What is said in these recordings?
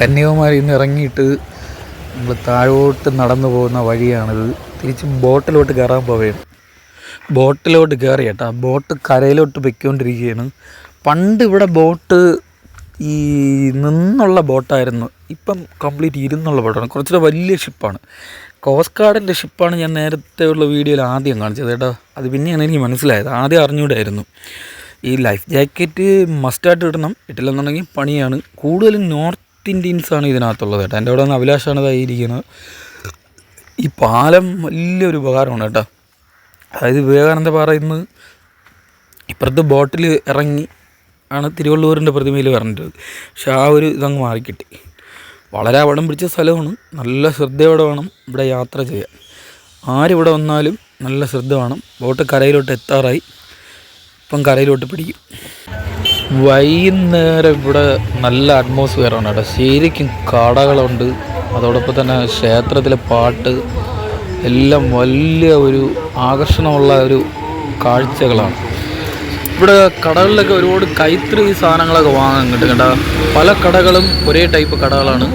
കന്യാകുമാരിയിൽ നിന്ന് ഇറങ്ങിയിട്ട് നമ്മൾ താഴോട്ട് നടന്നു പോകുന്ന വഴിയാണിത്. തിരിച്ച് ബോട്ടിലോട്ട് കയറാൻ പോവുകയാണ്. ബോട്ടിലോട്ട് കയറി കേട്ടോ. ബോട്ട് കരയിലോട്ട് പൊയ്ക്കൊണ്ടിരിക്കുകയാണ്. പണ്ട് ഇവിടെ ബോട്ട് ഈ നിന്നുള്ള ബോട്ടായിരുന്നു. ഇപ്പം കംപ്ലീറ്റ് ഇരുന്നുള്ള ബോട്ടാണ്. കുറച്ചുകൂടെ വലിയ ഷിപ്പാണ്. കോസ്റ്റ് ഗാർഡിന്റെ ഷിപ്പാണ് ഞാൻ നേരത്തെ ഉള്ള വീഡിയോയിൽ ആദ്യം കാണിച്ചത് കേട്ടോ. അത് പിന്നെയാണ് എനിക്ക് മനസ്സിലായത്. ആദ്യം അറിഞ്ഞൂടായിരുന്നു. ഈ ലൈഫ് ജാക്കറ്റ് മസ്റ്റായിട്ട് ഇടണം. ഇട്ടില്ലെന്നുണ്ടെങ്കിൽ പണിയാണ്. കൂടുതലും നോർത്ത് ഇന്ത്യൻസ് ആണ് ഇതിനകത്തുള്ളത് കേട്ടോ. എന്റെ അവിടെ നിന്ന് അഭിലാഷാണ് ഇതായിരിക്കുന്നത് ഈ പാലം വലിയൊരു ഉപകാരമാണ് കേട്ടോ. അതായത് വിവേകാനന്ദ പാറ ഇന്ന് ഇപ്പുറത്ത് ബോട്ടിൽ ഇറങ്ങി ആണ് തിരുവള്ളൂരിന്റെ പ്രതിമയിൽ പറഞ്ഞിട്ടത് പക്ഷെ ആ ഒരു ഇതങ്ങ് മാറിക്കിട്ടി. വളരെ വടം പിടിച്ച സ്ഥലമാണ്. നല്ല ശ്രദ്ധയോടെ വേണം ഇവിടെ യാത്ര ചെയ്യാൻ. ആരിവിടെ വന്നാലും നല്ല ശ്രദ്ധ വേണം. ബോട്ട് കരയിലോട്ട് എത്താറായി. ഇപ്പം കരയിലോട്ട് പിടിക്കും. വൈകുന്നേരം ഇവിടെ നല്ല അറ്റ്മോസ്ഫിയറാണ് കേട്ടോ. ശരിക്കും കടകളുണ്ട്. അതോടൊപ്പം തന്നെ ക്ഷേത്രത്തിലെ പാട്ട് എല്ലാം വലിയ ഒരു ആകർഷണമുള്ള ഒരു കാഴ്ചകളാണ്. ഇവിടെ കടകളിലൊക്കെ ഒരുപാട് കൈത്തറി സാധനങ്ങളൊക്കെ വാങ്ങാൻ കിട്ടും കേട്ടോ. പല കടകളും ഒരേ ടൈപ്പ് കടകളാണ്.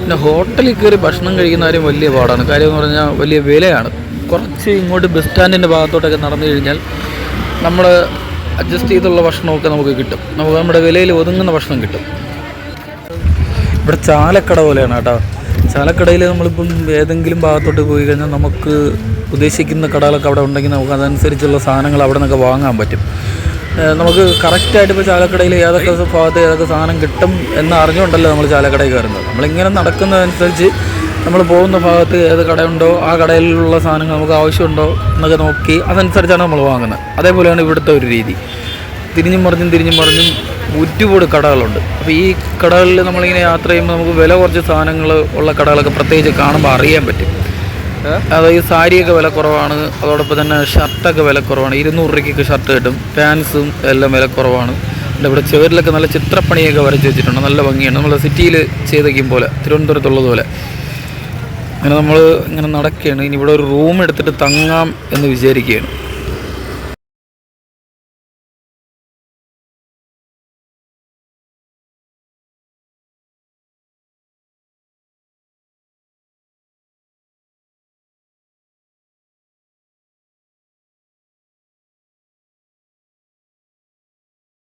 പിന്നെ ഹോട്ടലിൽ കയറി ഭക്ഷണം കഴിക്കുന്ന വലിയ പാടാണ്. കാര്യം എന്ന് പറഞ്ഞാൽ വലിയ വിലയാണ്. കുറച്ച് ഇങ്ങോട്ട് ബസ് സ്റ്റാൻഡിന്റെ ഭാഗത്തോട്ടൊക്കെ നടന്നു കഴിഞ്ഞാൽ നമ്മൾ അഡ്ജസ്റ്റ് ചെയ്തുള്ള ഭക്ഷണമൊക്കെ നമുക്ക് കിട്ടും. നമുക്ക് നമ്മുടെ വിലയിൽ ഒതുങ്ങുന്ന ഭക്ഷണം കിട്ടും. ഇവിടെ ചാലക്കട പോലെയാണ് കേട്ടോ. ചാലക്കടയിൽ നമ്മളിപ്പം ഏതെങ്കിലും ഭാഗത്തോട്ട് പോയി കഴിഞ്ഞാൽ നമുക്ക് ഉദ്ദേശിക്കുന്ന കടകളൊക്കെ അവിടെ ഉണ്ടെങ്കിൽ നമുക്ക് അതനുസരിച്ചുള്ള സാധനങ്ങൾ അവിടെ നിന്നൊക്കെ വാങ്ങാൻ പറ്റും. നമുക്ക് കറക്റ്റായിട്ട് ഇപ്പോൾ ചാലക്കടയിൽ ഏതൊക്കെ ഭാഗത്ത് ഏതൊക്കെ സാധനം കിട്ടും എന്ന് അറിഞ്ഞുകൊണ്ടല്ലോ നമ്മൾ ചാലക്കടയിൽ കയറുന്നത്. നമ്മളിങ്ങനെ നടക്കുന്നതനുസരിച്ച് നമ്മൾ പോകുന്ന ഭാഗത്ത് ഏത് കടയുണ്ടോ ആ കടയിലുള്ള സാധനങ്ങൾ നമുക്ക് ആവശ്യമുണ്ടോ എന്നൊക്കെ നോക്കി അതനുസരിച്ചാണ് നമ്മൾ വാങ്ങുന്നത്. അതേപോലെയാണ് ഇവിടുത്തെ ഒരു രീതി. തിരിഞ്ഞും മറിഞ്ഞും തിരിഞ്ഞും മറിഞ്ഞും ഒരുപാട് കടകളുണ്ട്. അപ്പോൾ ഈ കടകളിൽ നമ്മളിങ്ങനെ യാത്ര ചെയ്യുമ്പോൾ നമുക്ക് വില കുറച്ച് സാധനങ്ങൾ ഉള്ള കടകളൊക്കെ പ്രത്യേകിച്ച് കാണുമ്പോൾ അറിയാൻ പറ്റും. അതായത് സാരിയൊക്കെ വില കുറവാണ്. അതോടൊപ്പം തന്നെ ഷർട്ടൊക്കെ വില കുറവാണ്. ഇരുന്നൂറ് രൂപയ്ക്കൊക്കെ ഷർട്ട് കിട്ടും. പാൻസും എല്ലാം വില കുറവാണ്. ഇവിടെ ചുവരിലൊക്കെ നല്ല ചിത്രപ്പണിയൊക്കെ വരച്ച് വെച്ചിട്ടുണ്ട്. നല്ല ഭംഗിയാണ്. നമ്മൾ സിറ്റിയിൽ ചെയ്തേക്കും പോലെ തിരുവനന്തപുരത്തുള്ളതുപോലെ അങ്ങനെ നമ്മൾ ഇങ്ങനെ നടക്കുകയാണ്. ഇനി ഇവിടെ ഒരു റൂം എടുത്തിട്ട് തങ്ങാം എന്ന് വിചാരിക്കുകയാണ്.